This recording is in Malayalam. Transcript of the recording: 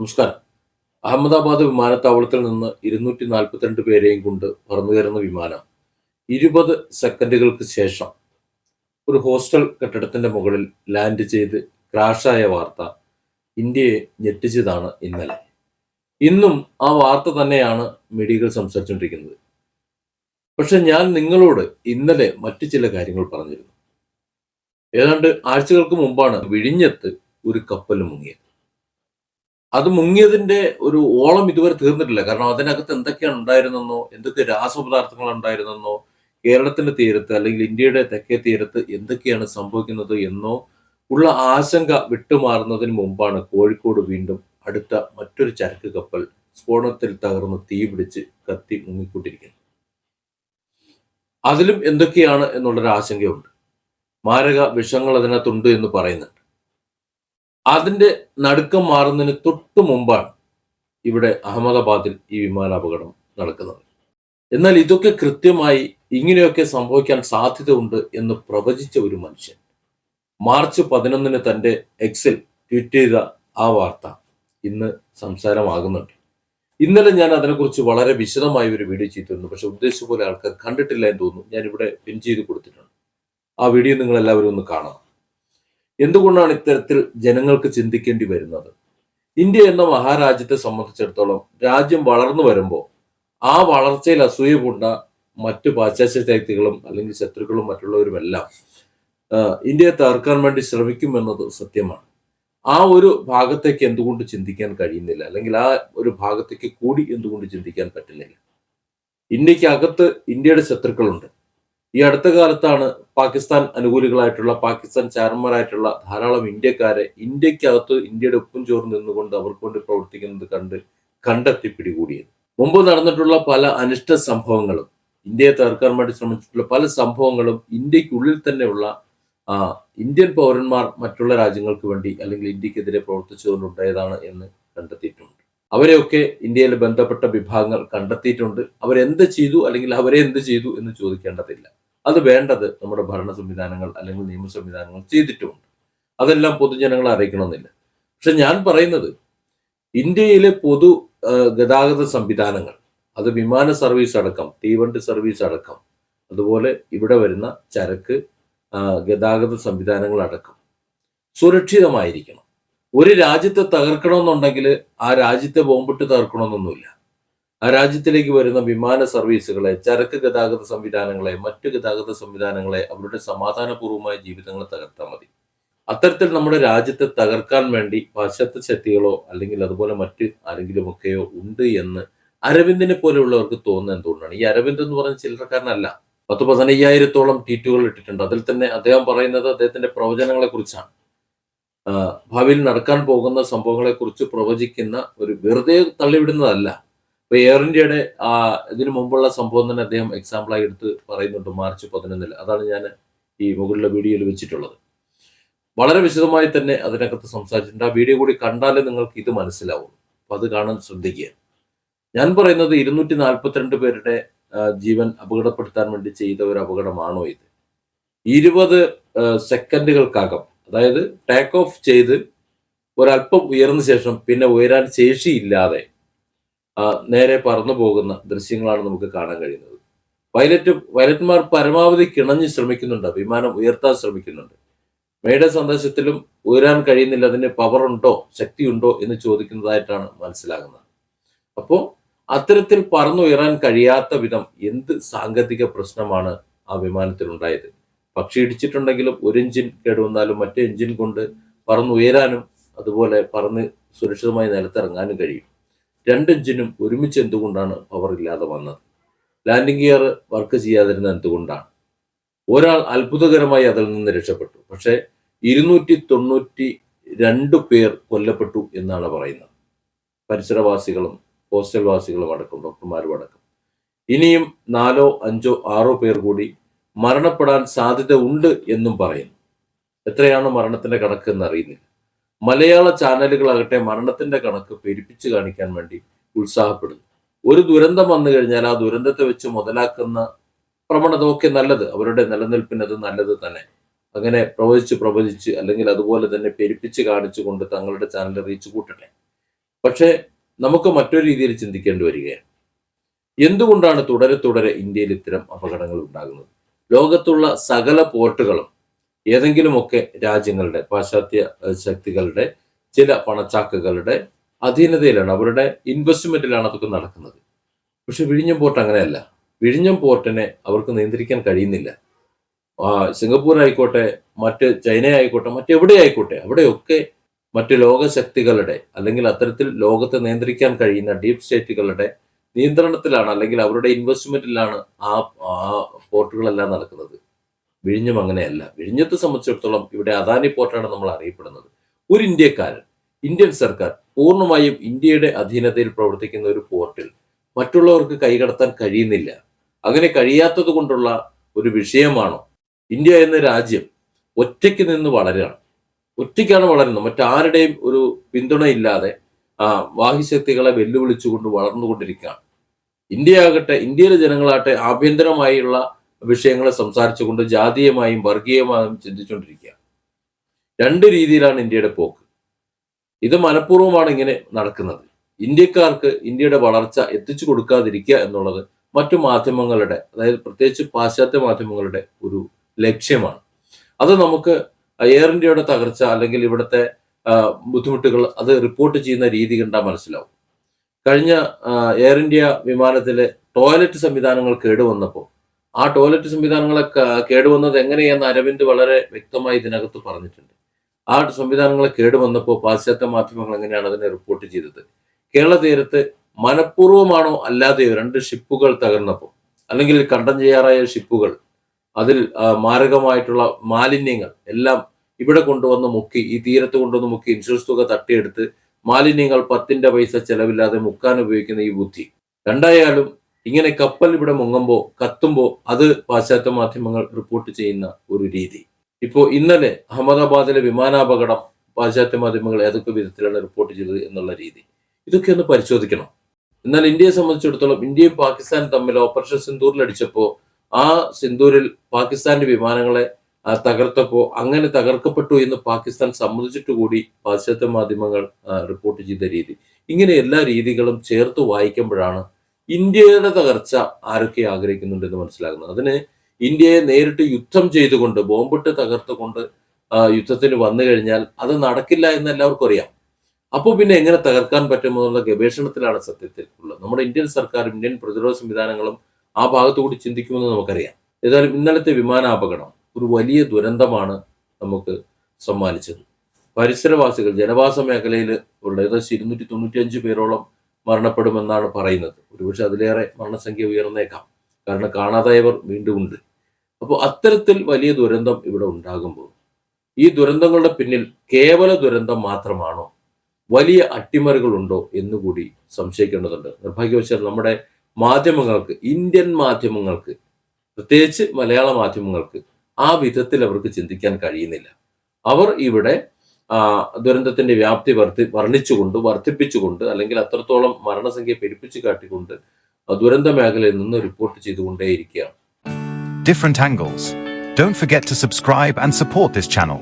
നമസ്കാരം. അഹമ്മദാബാദ് വിമാനത്താവളത്തിൽ നിന്ന് ഇരുന്നൂറ്റി നാൽപ്പത്തിരണ്ട് പേരെയും കൊണ്ട് പറന്നു കയറുന്ന വിമാനം ഇരുപത് സെക്കൻഡുകൾക്ക് ശേഷം ഒരു ഹോസ്റ്റൽ കെട്ടിടത്തിന്റെ മുകളിൽ ലാൻഡ് ചെയ്ത് ക്രാഷായ വാർത്ത ഇന്ത്യയെ ഞെട്ടിച്ചതാണ് ഇന്നലെ. ഇന്നും ആ വാർത്ത തന്നെയാണ് മീഡിയകൾ സംസാരിച്ചുകൊണ്ടിരിക്കുന്നത്. പക്ഷെ ഞാൻ നിങ്ങളോട് ഇന്നലെ മറ്റു ചില കാര്യങ്ങൾ പറഞ്ഞിരുന്നു. ഏതാണ്ട് ആഴ്ചകൾക്ക് മുമ്പാണ് വിഴിഞ്ഞത്ത് ഒരു കപ്പൽ മുങ്ങിയത്. അത് മുങ്ങിയതിന്റെ ഒരു ഓളം ഇതുവരെ തീർന്നിട്ടില്ല. കാരണം അതിനകത്ത് എന്തൊക്കെയാണ് ഉണ്ടായിരുന്നെന്നോ എന്തൊക്കെ രാസപദാർത്ഥങ്ങൾ ഉണ്ടായിരുന്നെന്നോ കേരളത്തിന്റെ തീരത്ത് അല്ലെങ്കിൽ ഇന്ത്യയുടെ തെക്കേ തീരത്ത് എന്തൊക്കെയാണ് സംഭവിക്കുന്നത് എന്നോ ഉള്ള ആശങ്ക വിട്ടുമാറുന്നതിന് മുമ്പാണ് കോഴിക്കോട് വീണ്ടും അടുത്ത മറ്റൊരു ചരക്ക് കപ്പൽ സ്ഫോടനത്തിൽ തകർന്ന് തീ പിടിച്ച് കത്തി മുങ്ങിക്കൊണ്ടിരിക്കുന്നത് അതിലും എന്തൊക്കെയാണ് എന്നുള്ളൊരു ആശങ്കയുണ്ട്. മാരക വിഷങ്ങൾ അതിനകത്തുണ്ട് എന്ന് പറയുന്നുണ്ട്. അതിന്റെ നടുക്കം മാറുന്നതിന് തൊട്ടു മുമ്പാണ് ഇവിടെ അഹമ്മദാബാദിൽ ഈ വിമാനാപകടം നടക്കുന്നത്. എന്നാൽ ഇതൊക്കെ കൃത്യമായി ഇങ്ങനെയൊക്കെ സംഭവിക്കാൻ സാധ്യതയുണ്ട് എന്ന് പ്രവചിച്ച ഒരു മനുഷ്യൻ മാർച്ച് പതിനൊന്നിന് തന്റെ എക്സിൽ ട്വീറ്റ് ചെയ്ത ആ വാർത്ത ഇന്ന് സംസാരമാകുന്നുണ്ട്. ഇന്നലെ ഞാൻ അതിനെക്കുറിച്ച് വളരെ വിശദമായി ഒരു വീഡിയോ ചെയ്തിരുന്നു. പക്ഷെ ഉദ്ദേശിച്ച പോലെ ആൾക്കാർ കണ്ടിട്ടില്ല എന്ന് തോന്നുന്നു. ഞാൻ ഇവിടെ പിൻ ചെയ്ത് കൊടുത്തിട്ടുണ്ട്. ആ വീഡിയോ നിങ്ങൾ എല്ലാവരും ഒന്ന് കാണണം. എന്തുകൊണ്ടാണ് ഇത്തരത്തിൽ ജനങ്ങൾക്ക് ചിന്തിക്കേണ്ടി വരുന്നത്? ഇന്ത്യ എന്ന മഹാരാജ്യത്തെ സംബന്ധിച്ചിടത്തോളം രാജ്യം വളർന്നു വരുമ്പോൾ ആ വളർച്ചയിൽ അസൂയ മറ്റു പാശ്ചാത്യ ശക്തികളും അല്ലെങ്കിൽ ശത്രുക്കളും മറ്റുള്ളവരുമെല്ലാം ഇന്ത്യയെ തകർക്കാൻ വേണ്ടി ശ്രമിക്കുമെന്നത് സത്യമാണ്. ആ ഒരു ഭാഗത്തേക്ക് എന്തുകൊണ്ട് ചിന്തിക്കാൻ കഴിയുന്നില്ല? അല്ലെങ്കിൽ ആ ഒരു ഭാഗത്തേക്ക് കൂടി എന്തുകൊണ്ട് ചിന്തിക്കാൻ പറ്റുന്നില്ല? ഇന്ത്യക്കകത്ത് ഇന്ത്യയുടെ ശത്രുക്കളുണ്ട്. ഈ അടുത്ത കാലത്താണ് പാകിസ്ഥാൻ അനുകൂലികളായിട്ടുള്ള പാകിസ്ഥാൻ ചാരന്മാരായിട്ടുള്ള ധാരാളം ഇന്ത്യക്കാരെ ഇന്ത്യക്കകത്ത് ഇന്ത്യയുടെ ഒപ്പം ചോർന്ന് നിന്നുകൊണ്ട് അവർക്ക് വേണ്ടി പ്രവർത്തിക്കുന്നത് കണ്ട് കണ്ടെത്തി പിടികൂടിയത്. മുമ്പ് നടന്നിട്ടുള്ള പല അനിഷ്ട സംഭവങ്ങളും ഇന്ത്യയെ തകർക്കാൻ വേണ്ടി ശ്രമിച്ചിട്ടുള്ള പല സംഭവങ്ങളും ഇന്ത്യക്കുള്ളിൽ തന്നെയുള്ള ഇന്ത്യൻ പൗരന്മാർ മറ്റുള്ള രാജ്യങ്ങൾക്ക് വേണ്ടി അല്ലെങ്കിൽ ഇന്ത്യക്കെതിരെ പ്രവർത്തിച്ചുകൊണ്ടുണ്ടായതാണ് എന്ന് കണ്ടെത്തിയിട്ടുണ്ട്. അവരെയൊക്കെ ഇന്ത്യയിൽ ബന്ധപ്പെട്ട വിഭാഗങ്ങൾ കണ്ടെത്തിയിട്ടുണ്ട്. അവരെന്ത് ചെയ്തു അല്ലെങ്കിൽ അവരെ എന്ത് ചെയ്തു എന്ന് ചോദിക്കേണ്ടതില്ല. അത് വേണ്ടത് നമ്മുടെ ഭരണ സംവിധാനങ്ങൾ അല്ലെങ്കിൽ നിയമ സംവിധാനങ്ങൾ ചെയ്തിട്ടുമുണ്ട്. അതെല്ലാം പൊതുജനങ്ങളെ അറിയിക്കണമെന്നില്ല. പക്ഷെ ഞാൻ പറയുന്നത് ഇന്ത്യയിലെ പൊതു ഗതാഗത സംവിധാനങ്ങൾ അത് വിമാന സർവീസ് അടക്കം തീവണ്ടി സർവീസ് അടക്കം അതുപോലെ ഇവിടെ വരുന്ന ചരക്ക് ഗതാഗത സംവിധാനങ്ങൾ അടക്കം സുരക്ഷിതമായിരിക്കണം. ഒരു രാജ്യത്തെ തകർക്കണമെന്നുണ്ടെങ്കിൽ ആ രാജ്യത്തെ ബോംബിട്ട് തകർക്കണമെന്നൊന്നുമില്ല. ആ രാജ്യത്തിലേക്ക് വരുന്ന വിമാന സർവീസുകളെ ചരക്ക് ഗതാഗത സംവിധാനങ്ങളെ മറ്റു ഗതാഗത സംവിധാനങ്ങളെ അവരുടെ സമാധാനപൂർവമായ ജീവിതങ്ങളെ തകർത്താൽ മതി. അത്തരത്തിൽ നമ്മുടെ രാജ്യത്തെ തകർക്കാൻ വേണ്ടി പാശ്ചാത്യ ശക്തികളോ അല്ലെങ്കിൽ അതുപോലെ മറ്റ് ആരെങ്കിലുമൊക്കെയോ ഉണ്ട് എന്ന് അരവിന്ദിനെ പോലെയുള്ളവർക്ക് തോന്നുന്നത് എന്തുകൊണ്ടാണ്? ഈ അരവിന്ദ് എന്ന് പറഞ്ഞ ചില്ലറക്കാരനല്ല. പത്ത് പതിനയ്യായിരത്തോളം ട്വീറ്റുകൾ ഇട്ടിട്ടുണ്ട്. അതിൽ തന്നെ അദ്ദേഹം പറയുന്നത് അദ്ദേഹത്തിന്റെ പ്രവചനങ്ങളെ കുറിച്ചാണ് ഭാവിയിൽ നടക്കാൻ പോകുന്ന സംഭവങ്ങളെ കുറിച്ച് പ്രവചിക്കുന്ന ഒരു വെറുതെ തള്ളിവിടുന്നതല്ല. ഇപ്പൊ എയർ ഇന്ത്യയുടെ ആ ഇതിനു മുമ്പുള്ള സംഭവം തന്നെ അദ്ദേഹം എക്സാമ്പിളായി എടുത്ത് പറയുന്നുണ്ട് മാർച്ച് പതിനൊന്നിൽ അതാണ് ഞാൻ ഈ മുകളിലെ വീഡിയോയിൽ വെച്ചിട്ടുള്ളത്. വളരെ വിശദമായി തന്നെ അതിനകത്ത് സംസാരിച്ചിട്ടുണ്ട്. ആ വീഡിയോ കൂടി കണ്ടാലേ നിങ്ങൾക്ക് ഇത് മനസ്സിലാവും അപ്പൊ അത് കാണാൻ ശ്രദ്ധിക്കുക. ഞാൻ പറയുന്നത് ഇരുന്നൂറ്റി നാൽപ്പത്തിരണ്ട് പേരുടെ ജീവൻ അപകടപ്പെടുത്താൻ വേണ്ടി ചെയ്ത ഒരു അപകടമാണോ ഇത്? ഇരുപത് സെക്കൻഡുകൾക്കകം അതായത് ടേക്ക് ഓഫ് ചെയ്ത് ഒരല്പം ഉയർന്ന ശേഷം പിന്നെ ഉയരാൻ ശേഷിയില്ലാതെ നേരെ പറന്നു പോകുന്ന ദൃശ്യങ്ങളാണ് നമുക്ക് കാണാൻ കഴിയുന്നത്. പൈലറ്റ് പൈലറ്റ്മാർ പരമാവധി കിണഞ്ഞ് ശ്രമിക്കുന്നുണ്ട് വിമാനം ഉയർത്താൻ ശ്രമിക്കുന്നുണ്ട്. മേയുടെ സന്ദേശത്തിലും ഉയരാൻ കഴിയുന്നില്ല അതിന് പവർ ഉണ്ടോ ശക്തി ഉണ്ടോ എന്ന് ചോദിക്കുന്നതായിട്ടാണ് മനസ്സിലാകുന്നത്. അപ്പോൾ അത്തരത്തിൽ പറന്നുയരാൻ കഴിയാത്ത വിധം എന്ത് സാങ്കേതിക പ്രശ്നമാണ് ആ വിമാനത്തിൽ ഉണ്ടായത് പക്ഷി ഇടിച്ചിട്ടുണ്ടെങ്കിലും ഒരു എഞ്ചിൻ കേടുവന്നാലും മറ്റേ എഞ്ചിൻ കൊണ്ട് പറന്നുയരാനും അതുപോലെ പറന്ന് സുരക്ഷിതമായി നിലത്തിറങ്ങാനും കഴിയും. രണ്ട് എഞ്ചിനും ഒരുമിച്ച് എന്തുകൊണ്ടാണ് പവർ ഇല്ലാതെ വന്നത്? ലാൻഡിംഗ് ഗിയർ വർക്ക് ചെയ്യാതിരുന്ന എന്തുകൊണ്ടാണ്? ഒരാൾ അത്ഭുതകരമായി അതിൽ നിന്ന് രക്ഷപ്പെട്ടു. പക്ഷേ ഇരുന്നൂറ്റി തൊണ്ണൂറ്റി രണ്ട് പേർ കൊല്ലപ്പെട്ടു എന്നാണ് പറയുന്നത്. പരിസരവാസികളും ഹോസ്റ്റൽവാസികളും അടക്കം ഡോക്ടർമാരും അടക്കം. ഇനിയും നാലോ അഞ്ചോ ആറോ പേർ കൂടി മരണപ്പെടാൻ സാധ്യത ഉണ്ട് എന്നും പറയുന്നു. എത്രയാണ് മരണത്തിന്റെ കണക്ക് എന്ന് അറിയുന്നില്ല മലയാള ചാനലുകളാകട്ടെ മരണത്തിന്റെ കണക്ക് പെരുപ്പിച്ചു കാണിക്കാൻ വേണ്ടി ഉത്സാഹപ്പെടുന്നു. ഒരു ദുരന്തം വന്നു കഴിഞ്ഞാൽ ആ ദുരന്തത്തെ വെച്ച് മുതലാക്കുന്ന പ്രവണത ഒക്കെ നല്ലത്. അവരുടെ നിലനിൽപ്പിന് അത് നല്ലത് തന്നെ. അങ്ങനെ പ്രവചിച്ച് പ്രവചിച്ച് അല്ലെങ്കിൽ അതുപോലെ തന്നെ പെരുപ്പിച്ച് കാണിച്ചുകൊണ്ട് തങ്ങളുടെ ചാനൽ റീച്ച് കൂട്ടട്ടെ. പക്ഷേ നമുക്ക് മറ്റൊരു രീതിയിൽ ചിന്തിക്കേണ്ടി വരികയാണ്. എന്തുകൊണ്ടാണ് തുടരെ തുടരെ ഇന്ത്യയിൽ ഇത്തരം അപകടങ്ങൾ ഉണ്ടാകുന്നത്? ലോകത്തുള്ള സകല പോർട്ടുകളും ഏതെങ്കിലുമൊക്കെ രാജ്യങ്ങളുടെ പാശ്ചാത്യ ശക്തികളുടെ ചില പണച്ചാക്കുകളുടെ അധീനതയിലാണ് അവരുടെ ഇൻവെസ്റ്റ്മെന്റിലാണ് അതൊക്കെ നടക്കുന്നത്. പക്ഷെ വിഴിഞ്ഞം പോർട്ട് അങ്ങനെയല്ല. വിഴിഞ്ഞം പോർട്ടിനെ അവർക്ക് നിയന്ത്രിക്കാൻ കഴിയുന്നില്ല. സിംഗപ്പൂർ ആയിക്കോട്ടെ മറ്റ് ചൈന ആയിക്കോട്ടെ മറ്റെവിടെ ആയിക്കോട്ടെ അവിടെയൊക്കെ മറ്റ് ലോകശക്തികളുടെ അല്ലെങ്കിൽ അത്തരത്തിൽ ലോകത്തെ നിയന്ത്രിക്കാൻ കഴിയുന്ന ഡീപ് സ്റ്റേറ്റുകളുടെ നിയന്ത്രണത്തിലാണ് അല്ലെങ്കിൽ അവരുടെ ഇൻവെസ്റ്റ്മെന്റിലാണ് ആ പോർട്ടുകളെല്ലാം നടക്കുന്നത്. വിഴിഞ്ഞം അങ്ങനെയല്ല. വിഴിഞ്ഞത്തെ സംബന്ധിച്ചിടത്തോളം ഇവിടെ അദാനി പോർട്ടാണ് നമ്മൾ അറിയപ്പെടുന്നത്. ഒരു ഇന്ത്യക്കാരൻ ഇന്ത്യൻ സർക്കാർ പൂർണമായും ഇന്ത്യയുടെ അധീനതയിൽ പ്രവർത്തിക്കുന്ന ഒരു പോർട്ടിൽ മറ്റുള്ളവർക്ക് കൈകടത്താൻ കഴിയുന്നില്ല. അങ്ങനെ കഴിയാത്തത് കൊണ്ടുള്ള ഒരു വിഷയമാണോ? ഇന്ത്യ എന്ന രാജ്യം ഒറ്റയ്ക്ക് നിന്ന് വളരുകയാണ്. ഒറ്റയ്ക്കാണ് വളരുന്നത്. മറ്റാരുടെയും ഒരു പിന്തുണയില്ലാതെ ആ ബാഹ്യശക്തികളെ വെല്ലുവിളിച്ചുകൊണ്ട് വളർന്നുകൊണ്ടിരിക്കുകയാണ്. ഇന്ത്യ ആകട്ടെ ഇന്ത്യയിലെ ജനങ്ങളാകട്ടെ ആഭ്യന്തരമായുള്ള വിഷയങ്ങളെ സംസാരിച്ചുകൊണ്ട് ജാതീയമായും വർഗീയമായും ചിന്തിച്ചുകൊണ്ടിരിക്കുക. രണ്ട് രീതിയിലാണ് ഇന്ത്യയുടെ പോക്ക്. ഇത് മനഃപൂർവമാണ് ഇങ്ങനെ നടക്കുന്നത്. ഇന്ത്യക്കാർക്ക് ഇന്ത്യയുടെ വളർച്ച എത്തിച്ചു കൊടുക്കാതിരിക്കുക എന്നുള്ളത് മറ്റു മാധ്യമങ്ങളുടെ അതായത് പ്രത്യേകിച്ച് പാശ്ചാത്യ മാധ്യമങ്ങളുടെ ഒരു ലക്ഷ്യമാണ്. അത് നമുക്ക് എയർ ഇന്ത്യയുടെ തകർച്ച അല്ലെങ്കിൽ ഇവിടുത്തെ ബുദ്ധിമുട്ടുകൾ അത് റിപ്പോർട്ട് ചെയ്യുന്ന രീതി കണ്ടാൽ മനസ്സിലാവും. കഴിഞ്ഞ എയർ ഇന്ത്യ വിമാനത്തിലെ ടോയ്ലറ്റ് സംവിധാനങ്ങൾ കേടുവന്നപ്പോൾ ആ ടോയ്ലറ്റ് സംവിധാനങ്ങളെ കേടുവന്നത് എങ്ങനെയെന്ന് അരവിന്ദ് വളരെ വ്യക്തമായി ഇതിനകത്ത് പറഞ്ഞിട്ടുണ്ട്. ആ സംവിധാനങ്ങളെ കേടുവന്നപ്പോൾ പാശ്ചാത്യ മാധ്യമങ്ങൾ എങ്ങനെയാണ് അതിനെ റിപ്പോർട്ട് ചെയ്തത്? കേരള തീരത്ത് മനഃപൂർവമാണോ അല്ലാതെയോ രണ്ട് ഷിപ്പുകൾ തകർന്നപ്പോൾ അല്ലെങ്കിൽ കണ്ടം ചെയ്യാറായ ഷിപ്പുകൾ അതിൽ മാരകമായിട്ടുള്ള മാലിന്യങ്ങൾ എല്ലാം ഇവിടെ കൊണ്ടുവന്ന് മുക്കി ഈ തീരത്ത് കൊണ്ടുവന്ന് മുക്കി ഇൻഷുറൻസ് തുക തട്ടിയെടുത്ത് മാലിന്യങ്ങൾ പത്തിന്റെ പൈസ ചെലവില്ലാതെ മുക്കാൻ ഉപയോഗിക്കുന്ന ഈ ബുദ്ധി. രണ്ടായാലും ഇങ്ങനെ കപ്പൽ ഇവിടെ മുങ്ങുമ്പോൾ കത്തുമ്പോൾ അത് പാശ്ചാത്യ മാധ്യമങ്ങൾ റിപ്പോർട്ട് ചെയ്യുന്ന ഒരു രീതി. ഇപ്പോൾ ഇന്നലെ അഹമ്മദാബാദിലെ വിമാനാപകടം പാശ്ചാത്യ മാധ്യമങ്ങൾ ഏതൊക്കെ വിധത്തിലാണ് റിപ്പോർട്ട് ചെയ്തത് എന്നുള്ള രീതി. ഇതൊക്കെ ഒന്ന് പരിശോധിക്കണം. എന്നാൽ ഇന്ത്യയെ സംബന്ധിച്ചിടത്തോളം ഇന്ത്യയും പാകിസ്ഥാനും തമ്മിൽ ഓപ്പറേഷൻ സിന്ദൂറിൽ അടിച്ചപ്പോൾ ആ സിന്ദൂരിൽ പാകിസ്ഥാന്റെ വിമാനങ്ങളെ തകർത്തപ്പോൾ അങ്ങനെ തകർക്കപ്പെട്ടു എന്ന് പാകിസ്ഥാൻ സമ്മതിച്ചിട്ട് കൂടി പാശ്ചാത്യ മാധ്യമങ്ങൾ റിപ്പോർട്ട് ചെയ്ത രീതി. ഇങ്ങനെ എല്ലാ രീതികളും ചേർത്ത് വായിക്കുമ്പോഴാണ് ഇന്ത്യയുടെ തകർച്ച ആരൊക്കെ ആഗ്രഹിക്കുന്നുണ്ടെന്ന് മനസ്സിലാകുന്നത് അതിന് ഇന്ത്യയെ നേരിട്ട് യുദ്ധം ചെയ്തുകൊണ്ട് ബോംബിട്ട് തകർത്തുകൊണ്ട് യുദ്ധത്തിന് വന്നു കഴിഞ്ഞാൽ അത് നടക്കില്ല എന്ന് എല്ലാവർക്കും അറിയാം. അപ്പോൾ പിന്നെ എങ്ങനെ തകർക്കാൻ പറ്റുമെന്നുള്ള ഗവേഷണത്തിലാണ് സത്യത്തിൽ ഉള്ളത്. നമ്മുടെ ഇന്ത്യൻ സർക്കാരും ഇന്ത്യൻ പ്രതിരോധ സംവിധാനങ്ങളും ആ ഭാഗത്തു കൂടി ചിന്തിക്കുമെന്ന് നമുക്കറിയാം. ഏതായാലും ഇന്നലത്തെ വിമാനാപകടം ഒരു വലിയ ദുരന്തമാണ് നമുക്ക് സമ്മാനിച്ചത്. പരിസരവാസികൾ ജനവാസ മേഖലയിൽ ഉള്ള ഏകദേശം ഇരുന്നൂറ്റി തൊണ്ണൂറ്റി അഞ്ച് പേരോളം മരണപ്പെടുമെന്നാണ് പറയുന്നത്. ഒരുപക്ഷെ അതിലേറെ മരണസംഖ്യ ഉയർന്നേക്കാം. കാരണം കാണാതായവർ വീണ്ടും ഉണ്ട്. അപ്പോൾ അത്തരത്തിൽ വലിയ ദുരന്തം ഇവിടെ ഉണ്ടാകുമ്പോൾ ഈ ദുരന്തങ്ങളുടെ പിന്നിൽ കേവല ദുരന്തം മാത്രമാണോ? വലിയ അട്ടിമറികളുണ്ടോ എന്നുകൂടി സംശയിക്കേണ്ടതുണ്ട്. നിർഭാഗ്യവശാൽ നമ്മുടെ മാധ്യമങ്ങൾക്ക് ഇന്ത്യൻ മാധ്യമങ്ങൾക്ക് പ്രത്യേകിച്ച് മലയാള മാധ്യമങ്ങൾക്ക് ആ വിധത്തിൽ അവർക്ക് ചിന്തിക്കാൻ കഴിയുന്നില്ല. അവർ ഇവിടെ ദുരന്തത്തിന്റെ വ്യാപ്തി വർദ്ധി വർണിച്ചുകൊണ്ട് വർദ്ധിപ്പിച്ചുകൊണ്ട് അല്ലെങ്കിൽ അത്രത്തോളം മരണസംഖ്യ പെരുപ്പിച്ചു കാട്ടിക്കൊണ്ട് ദുരന്ത മേഖലയിൽ നിന്ന് റിപ്പോർട്ട് ചെയ്തുകൊണ്ടേയിരിക്കുകയാണ് different angles. Don't forget to subscribe and support this channel.